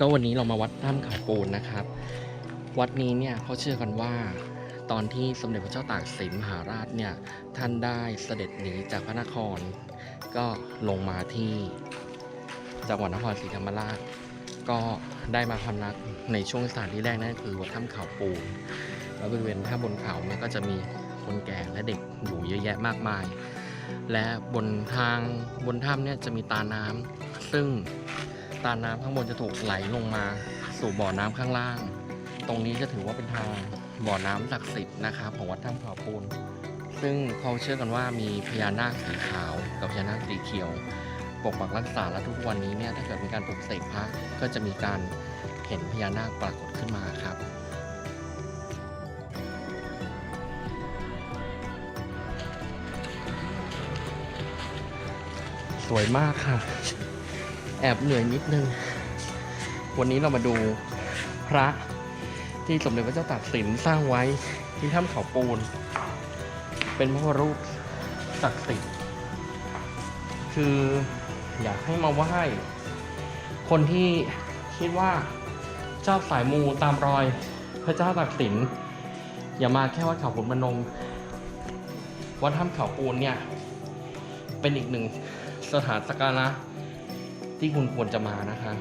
ก็วันนี้เรามาวัดถ้ำเขาปูนนะครับ วัดนี้เนี่ยเขาเชื่อกันว่า ตอนที่สมเด็จพระเจ้าตากสินมหาราชเนี่ยท่านได้เสด็จหนีจากพระนคร ก็ลงมาที่จังหวัดนครศรีธรรมราช ก็ได้มาพำนักในช่วงสถานที่แรกนั่นคือวัดถ้ำเขาปูนแล้วบริเวณถ้ำบนเขาเนี่ยก็จะมีคนแก่และเด็กอยู่เยอะแยะมากมาย และบนทางบนถ้ำเนี่ยจะมีตาน้ำซึ่ง ตาน้ำข้างบนจะถูกไหลลงมา สู่บ่อน้ำข้างล่าง ตรงนี้จะถือว่าเป็นทางบ่อน้ำศักดิ์สิทธิ์นะครับของวัดถ้ำเขาปูน ซึ่งเขาเชื่อกันว่ามีพญานาคสีขาวกับพญานาคสีเขียว ปกปักรักษาและทุกวันนี้เนี่ยถ้าเกิดมีการปลุกเสกพระก็จะมีการเห็นพญานาคปรากฏขึ้นมาครับสวยมากค่ะ แอบเหนื่อยนิดนึง วันนี้เรามาดูพระที่สมเด็จพระเจ้าตากสินสร้างไว้ที่ถ้ำเขาปูน เป็นพระรูปศักดิ์สิทธิ์คืออยากให้มาไหว้คนที่คิดว่าเจ้าสายมูตามรอยพระเจ้าตากสิน อย่ามาแค่วัดเขาขุนพนมวัดถ้ำเขาปูนเนี่ย เป็นอีกหนึ่งสถานสักการะ ที่คุณควรจะมานะคะ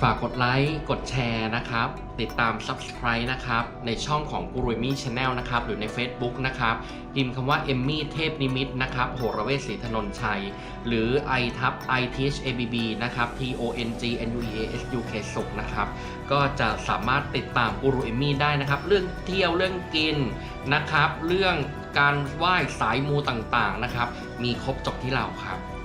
ฝากกดไลค์ กดแชร์นะครับ ติดตาม Subscribe นะครับ ในช่องของกูรุมี่ชาแนลนะครับ หรือใน Facebook นะครับพิมพ์คำว่าเอมมี่เทพนิมิตนะครับ โหรเวศศรีธนนชัย หรือ i ทับ i t h a b b นะครับ t o n g n u e a s u k สุขนะครับ ก็จะสามารถติดตามกูรูเอมมี่ได้นะครับ เรื่องเที่ยวเรื่องกินนะครับ เรื่องการไหว้สายมูต่างๆนะครับ มีครบจบที่เราครับ